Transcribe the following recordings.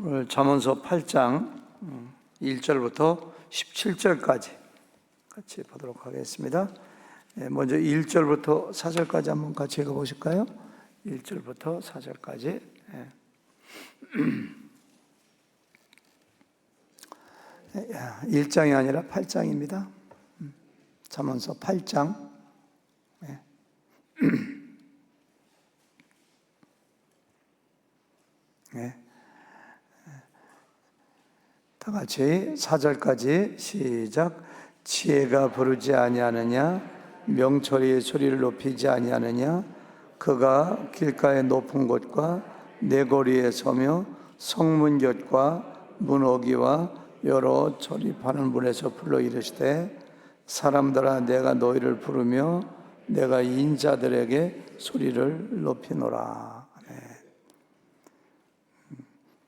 오늘 잠언서 8장 1절부터 17절까지 같이 보도록 하겠습니다. 예, 먼저 1절부터 4절까지 한번 같이 읽어 보실까요? 1절부터 4절까지. 1장이 아니라 8장입니다. 잠언서 8장. 예. 네. 다 같이 4절까지 시작. 지혜가 부르지 아니하느냐? 명철이 소리를 높이지 아니하느냐? 그가 길가의 높은 곳과 내거리에 서며 성문 곁과 문어기와 여러 조립하는 문에서 불러 이르시되 사람들아 내가 너희를 부르며 내가 인자들에게 소리를 높이노라.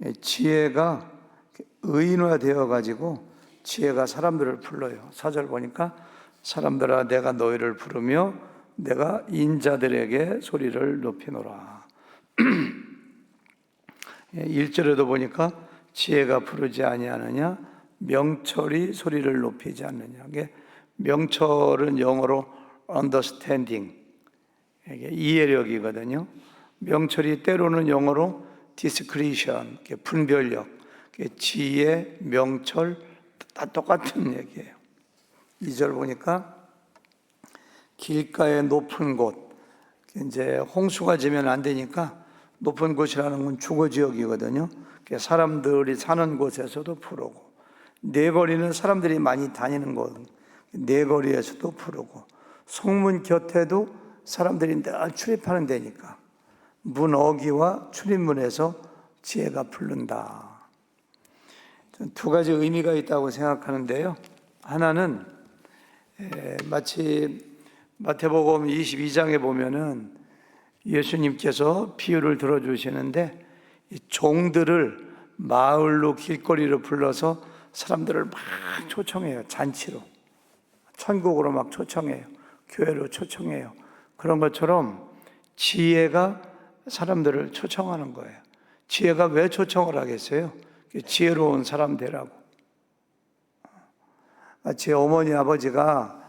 예, 지혜가 의인화되어 가지고 지혜가 사람들을 불러요. 사절 보니까 사람들아 내가 너희를 부르며 내가 인자들에게 소리를 높이노라. 1절에도 보니까 지혜가 부르지 아니하느냐 명철이 소리를 높이지 않느냐. 이게 명철은 영어로 understanding 이게 이해력이거든요. 명철이 때로는 영어로 discretion 분별력 지혜 명철 다 똑같은 얘기예요. 2절 보니까 길가의 높은 곳 이제 홍수가 지면 안 되니까 높은 곳이라는 건 주거 지역이거든요. 사람들이 사는 곳에서도 부르고 내거리는 사람들이 많이 다니는 곳 내거리에서도 부르고 성문 곁에도 사람들이 늘 출입하는 데니까 문 어기와 출입문에서 지혜가 부른다. 두 가지 의미가 있다고 생각하는데요. 하나는 마치 마태복음 22장에 보면은 예수님께서 비유를 들어주시는데 종들을 마을로 길거리로 불러서 사람들을 막 초청해요. 잔치로. 천국으로 막 초청해요. 교회로 초청해요. 그런 것처럼 지혜가 사람들을 초청하는 거예요. 지혜가 왜 초청을 하겠어요? 지혜로운 사람 되라고. 제 어머니 아버지가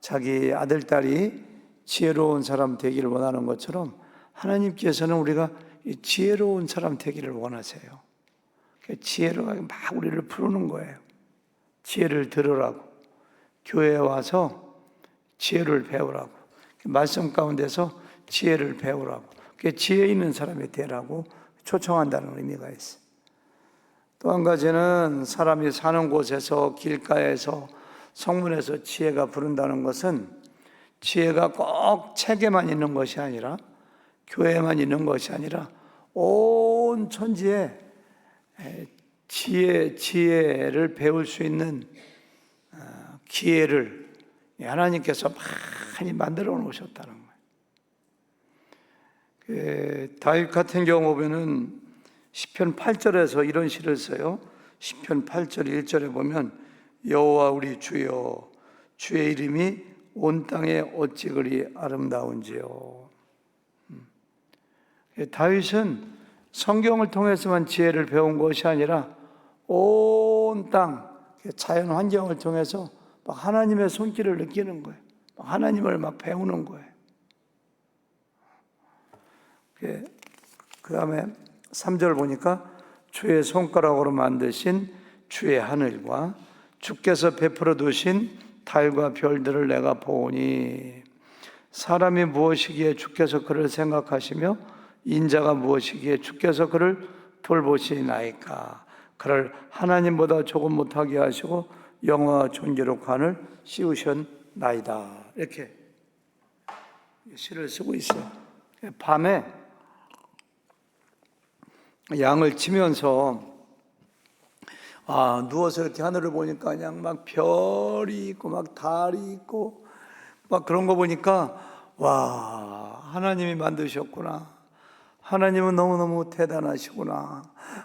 자기 아들 딸이 지혜로운 사람 되기를 원하는 것처럼 하나님께서는 우리가 지혜로운 사람 되기를 원하세요. 지혜로 막 우리를 부르는 거예요. 지혜를 들으라고. 교회에 와서 지혜를 배우라고. 말씀 가운데서 지혜를 배우라고. 지혜 있는 사람이 되라고 초청한다는 의미가 있어요. 또 한 가지는 사람이 사는 곳에서 길가에서 성문에서 지혜가 부른다는 것은 지혜가 꼭 책에만 있는 것이 아니라 교회에만 있는 것이 아니라 온 천지에 지혜, 지혜를 배울 수 있는 어, 기회를 하나님께서 많이 만들어 놓으셨다는 거예요. 그 다윗 같은 경우 보면은 시편 8절에서 이런 시를 써요. 시편 8절 1절에 보면 여호와 우리 주여 주의 이름이 온 땅에 어찌 그리 아름다운지요. 음. 다윗은 성경을 통해서만 지혜를 배운 것이 아니라 온 땅 자연 환경을 통해서 하나님의 손길을 느끼는 거예요. 하나님을 막 배우는 거예요. 그 다음에 3절 보니까 주의 손가락으로 만드신 주의 하늘과 주께서 베풀어 두신 달과 별들을 내가 보니 사람이 무엇이기에 주께서 그를 생각하시며 인자가 무엇이기에 주께서 그를 돌보시나이까? 그를 하나님보다 조금 못하게 하시고 영화 존귀로 관을 씌우셨나이다. 이렇게 시를 쓰고 있어요. 밤에 양을 치면서 아 누워서 이렇게 하늘을 보니까 그냥 막 별이 있고 막 달이 있고 막 그런 거 보니까 와 하나님이 만드셨구나 하나님은 너무너무 대단하시구나.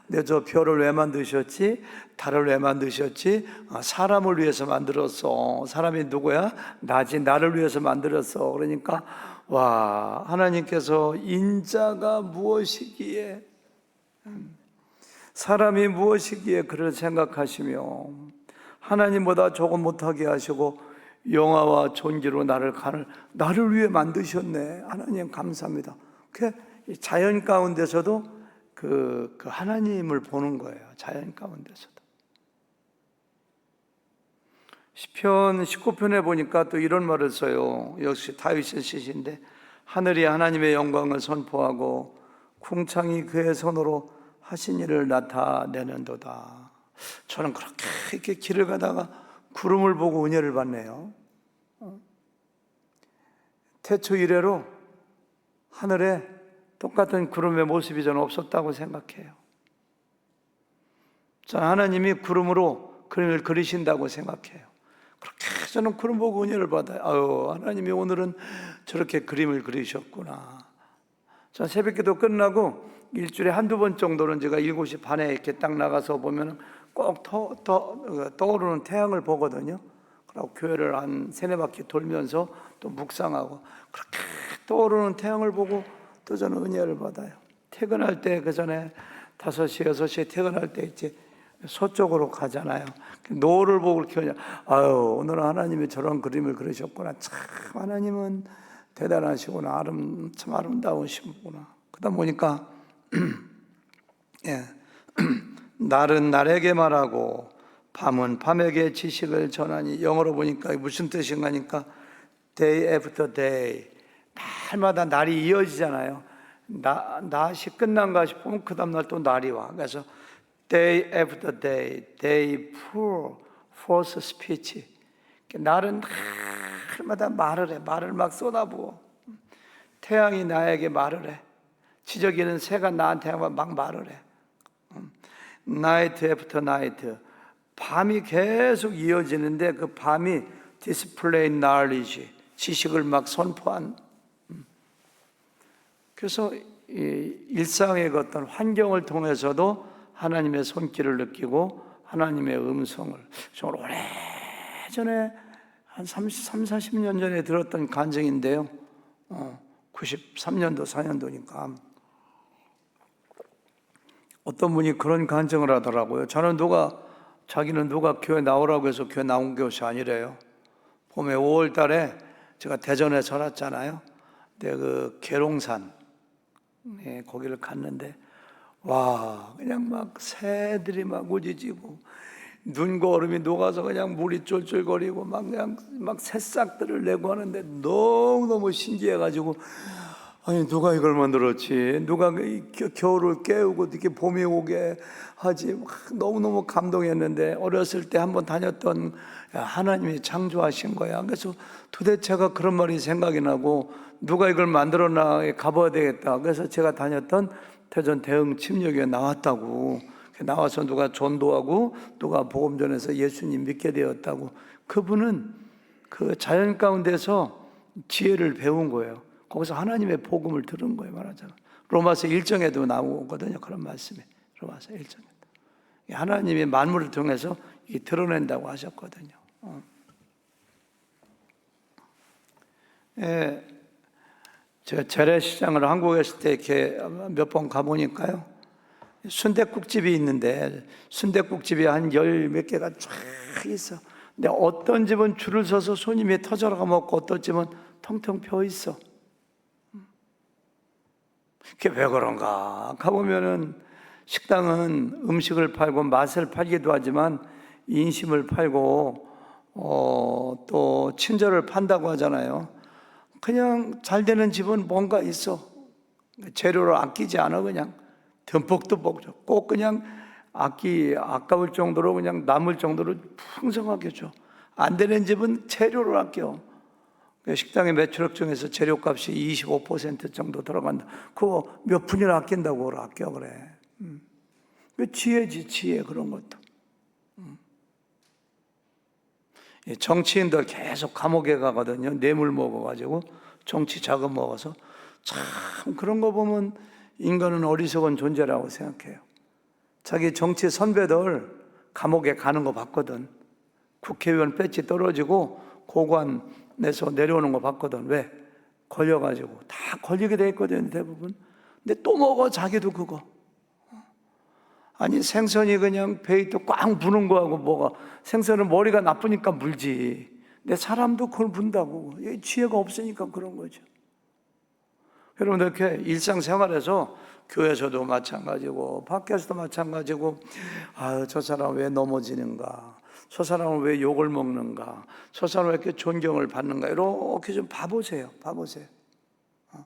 근데 저 별을 왜 만드셨지? 달을 왜 만드셨지? 아, 사람을 위해서 만들었어. 사람이 누구야? 나지. 나를 위해서 만들었어. 그러니까, 와, 하나님께서 인자가 무엇이기에 사람이 무엇이기에 그를 생각하시며 하나님보다 조금 못하게 하시고 영화와 존귀로 나를 가를 나를 위해 만드셨네. 하나님 감사합니다. 그 자연 가운데서도 그, 그 하나님을 보는 거예요. 자연 가운데서도. 시편 19편에 보니까 또 이런 말을 써요. 역시 다윗의 시인데 하늘이 하나님의 영광을 선포하고 궁창이 그의 손으로 하신 일을 나타내는도다. 저는 그렇게 이렇게 길을 가다가 구름을 보고 은혜를 받네요. 어. 태초 이래로 하늘에 똑같은 구름의 모습이 저는 없었다고 생각해요. 저는 하나님이 구름으로 그림을 그리신다고 생각해요. 그렇게 저는 구름 보고 은혜를 받아요. 아유, 하나님이 오늘은 저렇게 그림을 그리셨구나. 전 새벽 기도 끝나고 일주일에 한두 번 정도는 제가 7시 반에 이렇게 딱 나가서 보면 꼭 떠, 떠, 떠오르는 태양을 보거든요. 그리고 교회를 한 세네 바퀴 돌면서 또 묵상하고 그렇게 떠오르는 태양을 보고 또 저는 은혜를 받아요. 퇴근할 때 그 전에 5시, 6시에 퇴근할 때 이제 서쪽으로 가잖아요. 노을을 보고 그렇게 그냥 아유 오늘 하나님이 저런 그림을 그리셨구나. 참 하나님은 대단하시구나. 아름 참 아름다우시구나. 그러다 보니까 예. 날은 날에게 말하고 밤은 밤에게 지식을 전하니 영어로 보니까 무슨 뜻인가 하니까 day after day 날마다 날이 이어지잖아요. 나, 낮이 끝난가 싶으면 그 다음날 또 날이 와. 그래서 day after day, day full, false speech. 날은 날마다 말을 해. 말을 막 쏟아부어. 태양이 나에게 말을 해. 지저귀는 새가 나한테 막 말을 해. night after night. 밤이 계속 이어지는데 그 밤이 display knowledge. 지식을 막 선포한. 그래서 일상의 그 어떤 환경을 통해서도 하나님의 손길을 느끼고 하나님의 음성을 정말 오래 전에 한 30, 30, 40년 전에 들었던 간증인데요. 어, 93년도, 4년도니까. 어떤 분이 그런 간증을 하더라고요. 저는 누가, 자기는 누가 교회 나오라고 해서 교회 나온 것이 아니래요. 봄에 5월 달에 제가 대전에 살았잖아요. 근데 그 계룡산, 예, 거기를 갔는데, 와, 그냥 막 새들이 막 우지지고, 눈과 얼음이 녹아서 그냥 물이 쫄쫄거리고 막 그냥 막 새싹들을 내고 하는데 너무 너무 신기해가지고 아니 누가 이걸 만들었지? 누가 겨울을 깨우고 이렇게 봄이 오게 하지? 막 너무 너무 감동했는데 어렸을 때 한번 다녔던 하나님이 창조하신 거야. 그래서 도대체가 그런 말이 생각이 나고 누가 이걸 만들었나 가봐야 되겠다. 그래서 제가 다녔던 대전 대흥 침략에 나왔다고. 나와서 누가 전도하고 누가 복음 전해서 예수님 믿게 되었다고. 그분은 그 자연 가운데서 지혜를 배운 거예요. 거기서 하나님의 복음을 들은 거예요, 말하자면. 로마서 1장에도 나오거든요. 그런 말씀이. 로마서 1장에. 하나님이 만물을 통해서 이 드러낸다고 하셨거든요. 어. 예, 제가 재래시장을 한국에 있을 때 이렇게 몇 번 가보니까요. 순대국집이 있는데 순대국집이 한 열 몇 개가 쫙 있어. 근데 어떤 집은 줄을 서서 손님이 터져나가 먹고 어떤 집은 텅텅 펴 있어. 그게 왜 그런가? 가보면은 식당은 음식을 팔고 맛을 팔기도 하지만 인심을 팔고 어, 또 친절을 판다고 하잖아요. 그냥 잘 되는 집은 뭔가 있어. 재료를 아끼지 않아 그냥. 듬뿍듬뿍 줘. 꼭 그냥 아끼 아까울 정도로 그냥 남을 정도로 풍성하게 줘. 안 되는 집은 재료를 아껴. 식당의 매출액 중에서 재료값이 25% 정도 들어간다. 그거 몇 푼이나 아낀다고 그걸 아껴 그래. 음. 그 지혜지 지혜 그런 것도. 음. 이 정치인들 계속 감옥에 가거든요. 뇌물 먹어가지고 정치 자금 먹어서 참 그런 거 보면 인간은 어리석은 존재라고 생각해요. 자기 정치 선배들 감옥에 가는 거 봤거든. 국회의원 배지 떨어지고 고관 에서 내려오는 거 봤거든. 왜? 걸려가지고. 다 걸리게 돼 있거든, 대부분. 근데 또 먹어, 자기도 그거. 아니 생선이 그냥 배에 또꽝 부는 거하고 뭐가 생선은 머리가 나쁘니까 물지. 내 사람도 그걸 문다고. 이 지혜가 없으니까 그런 거죠. 여러분들 이렇게 일상생활에서 교회에서도 마찬가지고 밖에서도 마찬가지고 아유 저 사람 왜 넘어지는가 저 사람은 왜 욕을 먹는가 저 사람은 왜 이렇게 존경을 받는가 이렇게 좀 봐보세요 봐보세요 어.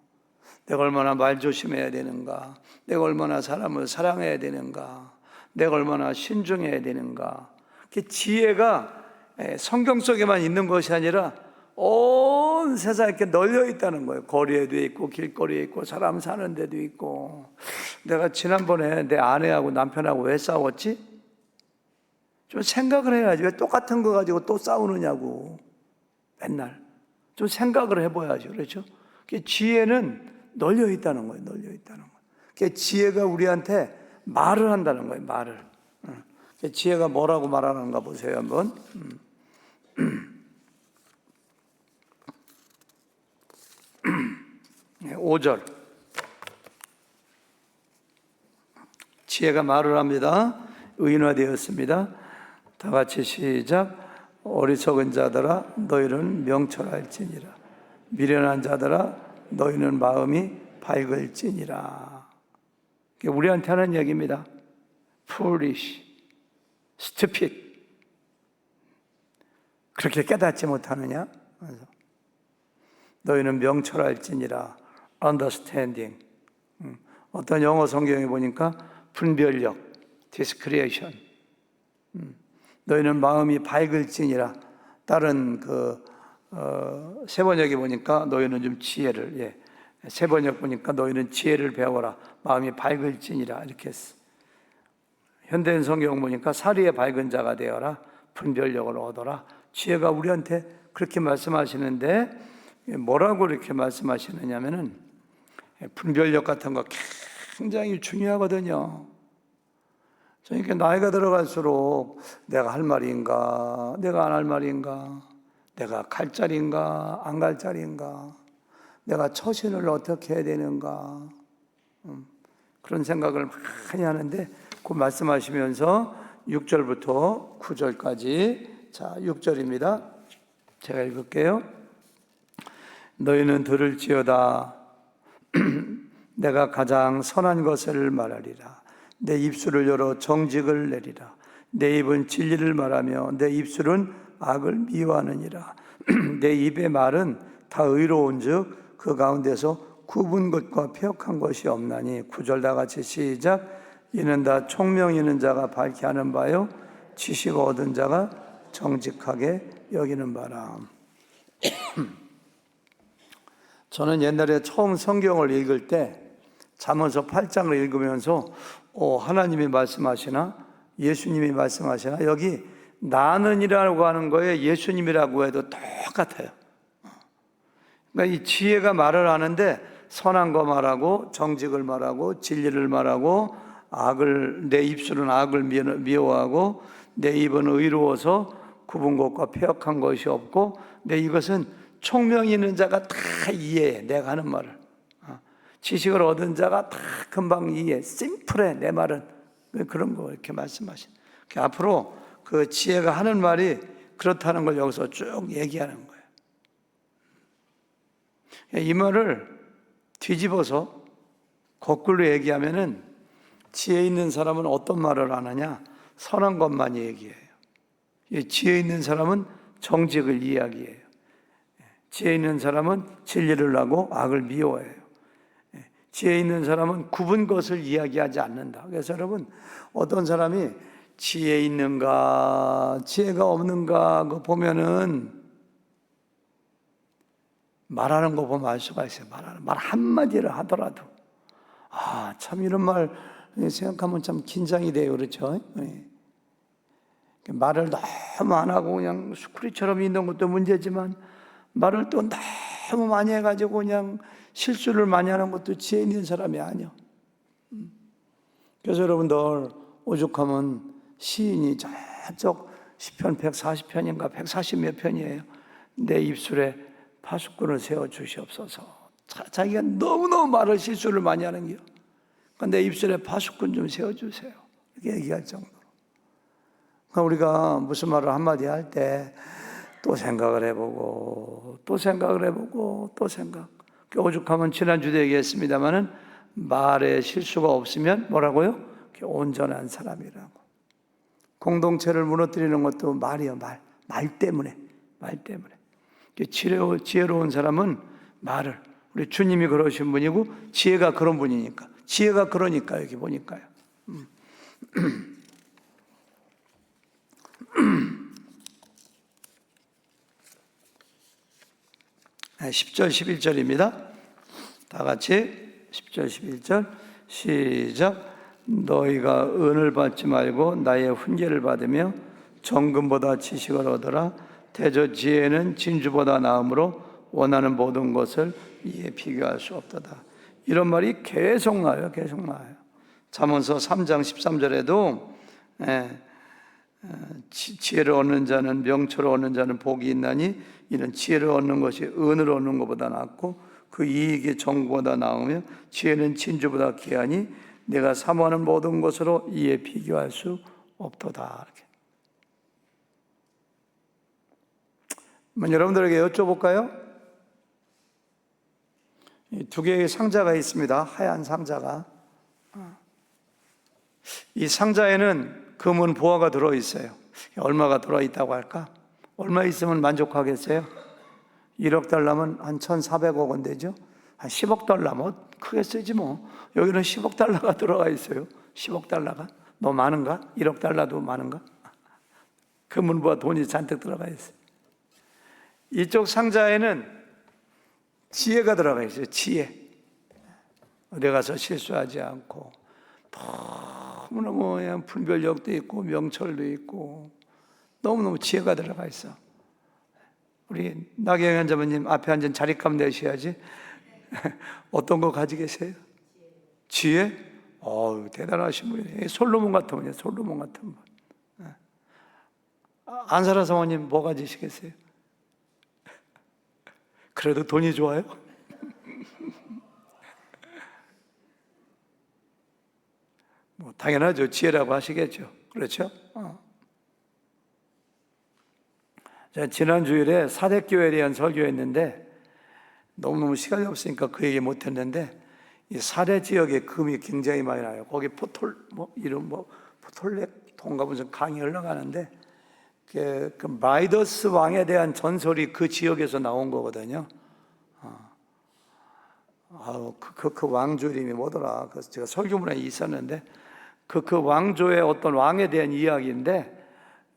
내가 얼마나 말 조심해야 되는가 내가 얼마나 사람을 사랑해야 되는가 내가 얼마나 신중해야 되는가 그 지혜가 예, 성경 속에만 있는 것이 아니라 온 세상에 이렇게 널려 있다는 거예요. 거리에도 있고 길거리에 있고 사람 사는 데도 있고. 내가 지난번에 내 아내하고 남편하고 왜 싸웠지? 좀 생각을 해야지. 왜 똑같은 거 가지고 또 싸우느냐고. 맨날. 좀 생각을 해봐야죠. 그렇죠? 그 지혜는 널려 있다는 거예요. 널려 있다는 거예요. 그 지혜가 우리한테 말을 한다는 거예요. 말을. 응. 그 지혜가 뭐라고 말하는가 보세요. 한번. 음. 5절. 지혜가 말을 합니다. 의인화되었습니다. 다 같이 시작. 어리석은 자들아 너희는 명철할지니라. 미련한 자들아 너희는 마음이 밝을지니라. 우리한테 하는 얘기입니다. foolish, stupid. 그렇게 깨닫지 못하느냐? 너희는 명철할지니라. understanding. 음, 어떤 영어 성경에 보니까 분별력, discretion. 음, 너희는 마음이 밝을지니라. 다른 그 어, 세번역에 보니까 너희는 좀 지혜를 예. 세번역 보니까 너희는 지혜를 배워라. 마음이 밝을지니라 이렇게 했어. 현대인 성경 보니까 사리에 밝은 자가 되어라. 분별력을 얻어라. 지혜가 우리한테 그렇게 말씀하시는데 뭐라고 이렇게 말씀하시느냐면은 분별력 같은 거 굉장히 중요하거든요. 그러니까 나이가 들어갈수록 내가 할 말인가, 내가 안 할 말인가, 내가 갈 자리인가, 안 갈 자리인가, 내가 처신을 어떻게 해야 되는가, 음, 그런 생각을 많이 하는데 그 말씀하시면서 6절부터 9절까지 자 6절입니다. 제가 읽을게요. 너희는 들을지어다 내가 가장 선한 것을 말하리라 내 입술을 열어 정직을 내리라. 내 입은 진리를 말하며 내 입술은 악을 미워하느니라. 내 입의 말은 다 의로운즉 그 가운데서 굽은 것과 폐역한 것이 없나니 구절 다 같이 시작. 이는 다 총명 있는 자가 밝게 하는 바요. 지식 얻은 자가 정직하게 여기는 바라. 저는 옛날에 처음 성경을 읽을 때 잠언서 8장을 읽으면서 어, 하나님이 말씀하시나 예수님이 말씀하시나 여기 나는이라고 하는 거에 예수님이라고 해도 똑같아요. 그러니까 이 지혜가 말을 하는데 선한 거 말하고 정직을 말하고 진리를 말하고 악을 내 입술은 악을 미워하고 내 입은 의로워서 굽은 것과 폐역한 것이 없고 내 이것은 총명이 있는 자가 다 이해해. 내가 하는 말을. 어. 지식을 얻은 자가 다 금방 이해해. 심플해. 내 말은. 그런 거 이렇게 말씀하신. 앞으로 그 지혜가 하는 말이 그렇다는 걸 여기서 쭉 얘기하는 거예요. 이 말을 뒤집어서 거꾸로 얘기하면은 지혜 있는 사람은 어떤 말을 안 하냐? 선한 것만 얘기해요. 지혜 있는 사람은 정직을 이야기해요. 지혜 있는 사람은 진리를 하고 악을 미워해요. 예, 지혜 있는 사람은 굽은 것을 이야기하지 않는다. 그래서 여러분, 어떤 사람이 지혜 있는가, 지혜가 없는가, 그 보면은 말하는 거 보면 알 수가 있어요. 말하는 말 한마디를 하더라도. 아, 참 이런 말 생각하면 참 긴장이 돼요. 그렇죠? 예. 말을 너무 안 하고 그냥 스크리처럼 있는 것도 문제지만 말을 또 너무 많이 해가지고 그냥 실수를 많이 하는 것도 지혜 있는 사람이 아니요. 음. 그래서 여러분들 오죽하면 시인이 저쪽 시편 140편인가 140 몇 편이에요. 내 입술에 파수꾼을 세워 주시옵소서. 자, 기가 너무너무 말을 실수를 많이 하는 게요. 그러니까 내 입술에 파수꾼 좀 세워 주세요. 이렇게 얘기할 정도로. 그러니까 우리가 무슨 말을 한마디 할 때 또 생각을 해보고 또 생각을 해보고 또 생각. 그 오죽하면 지난주도 얘기했습니다마는 말에 실수가 없으면 뭐라고요? 온전한 사람이라고. 공동체를 무너뜨리는 것도 말이요 말. 말 때문에. 말 때문에. 지혜로, 지혜로운 사람은 말을 우리 주님이 그러신 분이고 지혜가 그런 분이니까 지혜가 그러니까 여기 보니까요. 음. 10절 11절입니다. 다 같이 10절 11절 시작 너희가 은을 받지 말고 나의 훈계를 받으며 정금보다 지식을 얻어라 대저 지혜는 진주보다 나음으로 원하는 모든 것을 이에 비교할 수 없도다. 이런 말이 계속 나와요. 계속 나와요. 잠언서 3장 13절에도 예, 지혜를 얻는 자는 명철을 얻는 자는 복이 있나니 이는 지혜를 얻는 것이 은을 얻는 것보다 낫고 그 이익이 정보다 나으며 지혜는 진주보다 귀하니 내가 사모하는 모든 것으로 이에 비교할 수 없도다. 이렇게. 여러분들에게 여쭤볼까요? 두 개의 상자가 있습니다. 하얀 상자가. 이 상자에는 금은 보화가 들어 있어요. 얼마가 들어 있다고 할까? 얼마 있으면 만족하겠어요? 1억 달러면 한 1,400억 원 되죠? 한 10억 달러 뭐 크게 쓰지 뭐. 여기는 10억 달러가 들어가 있어요. 10억 달러가. 너 많은가? 1억 달러도 많은가? 금은보화 돈이 잔뜩 들어가 있어요. 이쪽 상자에는 지혜가 들어가 있어요. 지혜. 어디 가서 실수하지 않고 너무너무 분별력도 있고 명철도 있고 너무너무 지혜가 들어가 있어. 우리 나경현 자매님 앞에 앉은 자리값 내셔야지. 어떤 거 가지고 계세요? 지혜? 어우, 대단하신 분이네. 솔로몬 같은 분이에요. 솔로몬 같은 분. 예. 안사라 사모님 뭐 가지시겠어요? 그래도 돈이 좋아요? 뭐 당연하죠. 지혜라고 하시겠죠. 그렇죠? 어. 제가 지난 주일에 사대교회에 대한 설교했는데 너무너무 시간이 없으니까 그 얘기 못 했는데 이 사대 지역에 금이 굉장히 많이 나요. 거기 포톨 뭐 이름 뭐 포톨렉 통가 무슨 강이 흘러가는데 그, 그 마이더스 왕에 대한 전설이 그 지역에서 나온 거거든요. 어. 아우 그, 그, 그 왕조 이름이 뭐더라? 그래서 제가 설교문에 있었는데 그, 그 왕조의 어떤 왕에 대한 이야기인데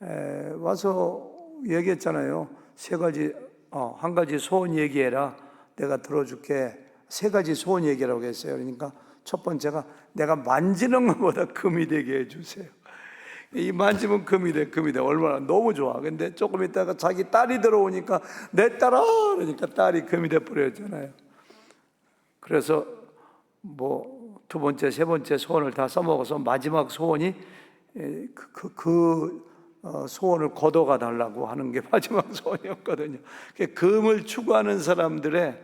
에, 와서 얘기했잖아요. 세 가지 어, 한 가지 소원 얘기해라. 내가 들어줄게. 세 가지 소원 얘기라고 했어요. 그러니까 첫 번째가 내가 만지는 것보다 금이 되게 해주세요. 이 만지면 금이 돼, 금이 돼. 얼마나 너무 좋아. 근데 조금 있다가 자기 딸이 들어오니까 내 딸아! 그러니까 딸이 금이 돼 버렸잖아요. 그래서 뭐 두 번째, 세 번째 소원을 다 써먹어서 마지막 소원이 그, 그, 그 어, 소원을 거둬가 달라고 하는 게 마지막 소원이었거든요. 금을 추구하는 사람들의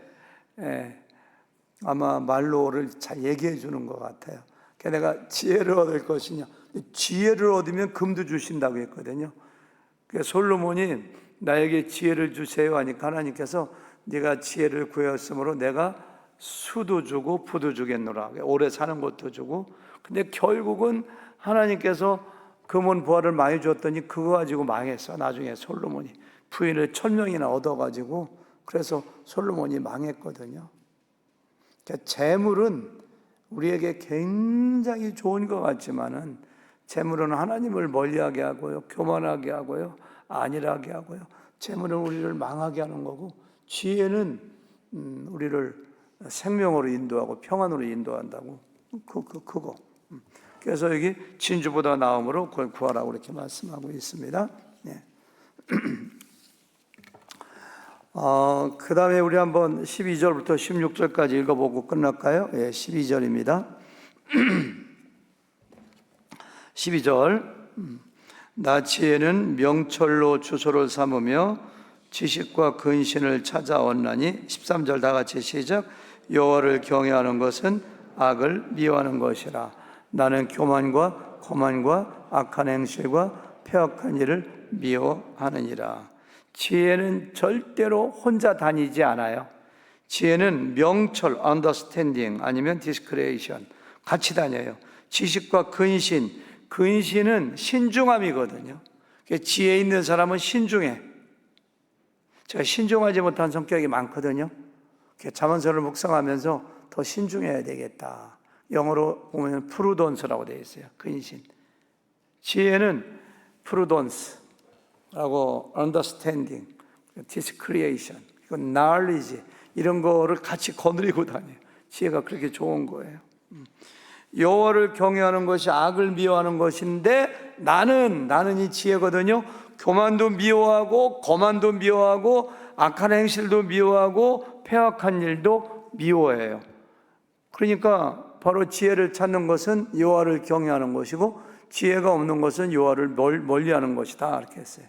아마 말로를 잘 얘기해 주는 것 같아요. 내가 지혜를 얻을 것이냐. 지혜를 얻으면 금도 주신다고 했거든요. 솔로몬이 나에게 지혜를 주세요 하니까 하나님께서 네가 지혜를 구했으므로 내가 수도 주고 부도 주겠노라. 오래 사는 것도 주고. 근데 결국은 하나님께서 금은 부활을 많이 줬더니 그거 가지고 망했어. 나중에 솔로몬이 부인을 천 명이나 얻어가지고 그래서 솔로몬이 망했거든요. 그러니까 재물은 우리에게 굉장히 좋은 것 같지만은 재물은 하나님을 멀리하게 하고요, 교만하게 하고요, 안일하게 하고요. 재물은 우리를 망하게 하는 거고 지혜는 음, 우리를 생명으로 인도하고 평안으로 인도한다고 그, 그, 그거. 음. 그래서 여기 진주보다 나음으로 그걸 구하라고 이렇게 말씀하고 있습니다. 네. 어, 그 다음에 우리 한번 12절부터 16절까지 읽어보고 끝날까요? 예, 12절입니다. 12절. 나 지혜는 명철로 주소를 삼으며 지식과 근신을 찾아왔나니 13절 다 같이 시작. 여호와를 경외하는 것은 악을 미워하는 것이라. 나는 교만과 거만과 악한 행실과 폐악한 일을 미워하느니라. 지혜는 절대로 혼자 다니지 않아요. 지혜는 명철, understanding 아니면 discretion 같이 다녀요. 지식과 근신, 근신은 신중함이거든요. 지혜 있는 사람은 신중해. 제가 신중하지 못한 성격이 많거든요. 자문서를 묵상하면서 더 신중해야 되겠다. 영어로 보면 프루던스라고 되어 있어요. 근신. 지혜는 프루던스라고 understanding, discretion, knowledge 이런 거를 같이 거느리고 다녀요. 지혜가 그렇게 좋은 거예요. 음. 여호와를 경외하는 것이 악을 미워하는 것인데 나는 나는 이 지혜거든요. 교만도 미워하고 거만도 미워하고 악한 행실도 미워하고 폐악한 일도 미워해요. 그러니까 바로 지혜를 찾는 것은 여호와를 경외하는 것이고 지혜가 없는 것은 여호와를 멀- 멀리하는 것이다 이렇게 했어요.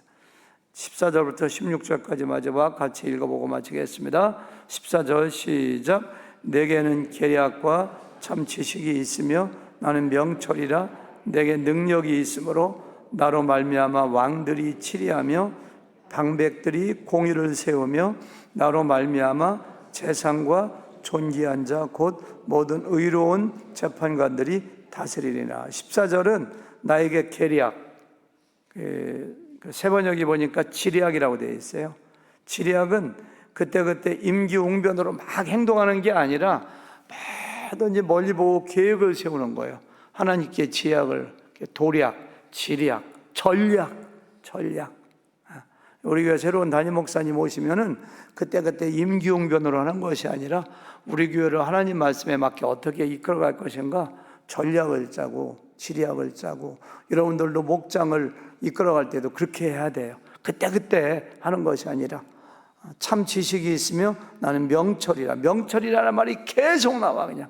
14절부터 16절까지 마저봐 같이 읽어보고 마치겠습니다. 14절 시작. 내게는 계략과 참 지식이 있으며 나는 명철이라 내게 능력이 있으므로 나로 말미암아 왕들이 치리하며 방백들이 공의를 세우며 나로 말미암아 재상과 존귀한 자 곧 모든 의로운 재판관들이 다스리리라. 14절은 나에게 계략 그세 번역이 보니까 지리학이라고 되어 있어요. 지리학은 그때그때 임기응변으로 막 행동하는 게 아니라 뭐든지 멀리 보고 계획을 세우는 거예요. 하나님께 지약을 도략, 지리학, 전략, 전략. 아, 우리 교회 새로운 담임 목사님 오시면은 그때그때 임기응변으로 하는 것이 아니라 우리 교회를 하나님 말씀에 맞게 어떻게 이끌어갈 것인가 전략을 짜고 지리학을 짜고 여러분들도 목장을 이끌어갈 때도 그렇게 해야 돼요. 그때그때 하는 것이 아니라 참 지식이 있으며 나는 명철이라 명철이라는 말이 계속 나와 그냥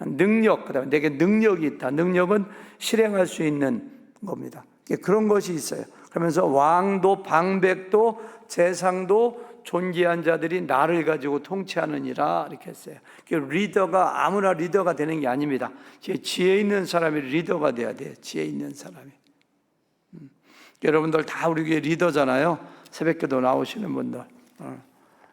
능력 그다음에 내게 능력이 있다. 능력은 실행할 수 있는 겁니다. 그런 것이 있어요. 그러면서 왕도 방백도 재상도 존귀한 자들이 나를 가지고 통치하느니라 이렇게 했어요. 그 리더가 아무나 리더가 되는 게 아닙니다. 지혜 있는 사람이 리더가 돼야 돼요. 지혜 있는 사람이. 음. 여러분들 다 우리 교회 리더잖아요. 새벽기도 나오시는 분들. 어.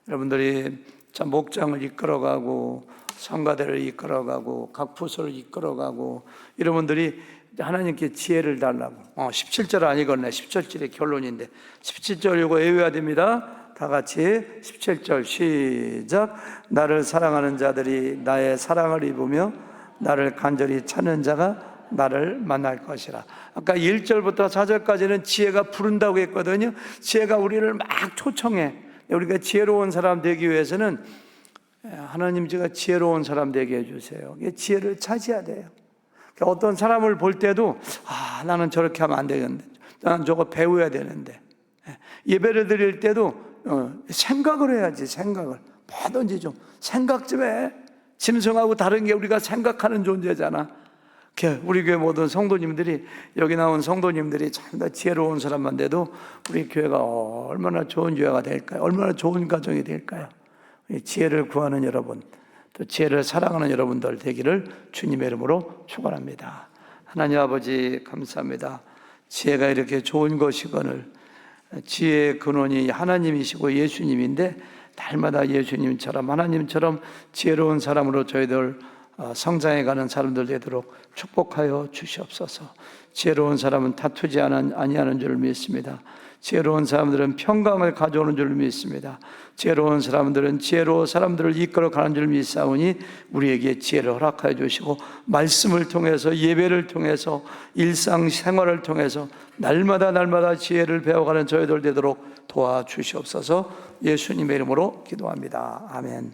여러분들이 참 목장을 이끌어가고 성가대를 이끌어가고 각 부서를 이끌어가고 여러분들이 하나님께 지혜를 달라고. 어, 17절 아니겠네. 17절의 결론인데 17절 이거 외워야 됩니다. 다 같이 17절 시작. 나를 사랑하는 자들이 나의 사랑을 입으며 나를 간절히 찾는 자가 나를 만날 것이라. 아까 1절부터 4절까지는 지혜가 부른다고 했거든요. 지혜가 우리를 막 초청해. 우리가 지혜로운 사람 되기 위해서는 하나님 제가 지혜로운 사람 되게 해주세요. 지혜를 찾아야 돼요. 그러니까 어떤 사람을 볼 때도 아 나는 저렇게 하면 안 되는데 나는 저거 배워야 되는데 예배를 드릴 때도 어, 생각을 해야지 생각을 뭐든지 좀 생각 좀 해. 짐승하고 다른 게 우리가 생각하는 존재잖아. 우리 교회 모든 성도님들이 여기 나온 성도님들이 참 다 지혜로운 사람만 돼도 우리 교회가 얼마나 좋은 교회가 될까요? 얼마나 좋은 가정이 될까요? 지혜를 구하는 여러분, 또 지혜를 사랑하는 여러분들 되기를 주님의 이름으로 축원합니다. 하나님 아버지 감사합니다. 지혜가 이렇게 좋은 것이거늘 지혜의 근원이 하나님이시고 예수님인데 날마다 예수님처럼 하나님처럼 지혜로운 사람으로 저희들 성장해 가는 사람들 되도록 축복하여 주시옵소서. 지혜로운 사람은 다투지 아니하는 줄 믿습니다. 지혜로운 사람들은 평강을 가져오는 줄 믿습니다. 지혜로운 사람들은 지혜로운 사람들을 이끌어 가는 줄 믿사오니 우리에게 지혜를 허락하여 주시고 말씀을 통해서 예배를 통해서 일상 생활을 통해서 날마다 날마다 지혜를 배워가는 저희들 되도록 도와주시옵소서 예수님의 이름으로 기도합니다. 아멘.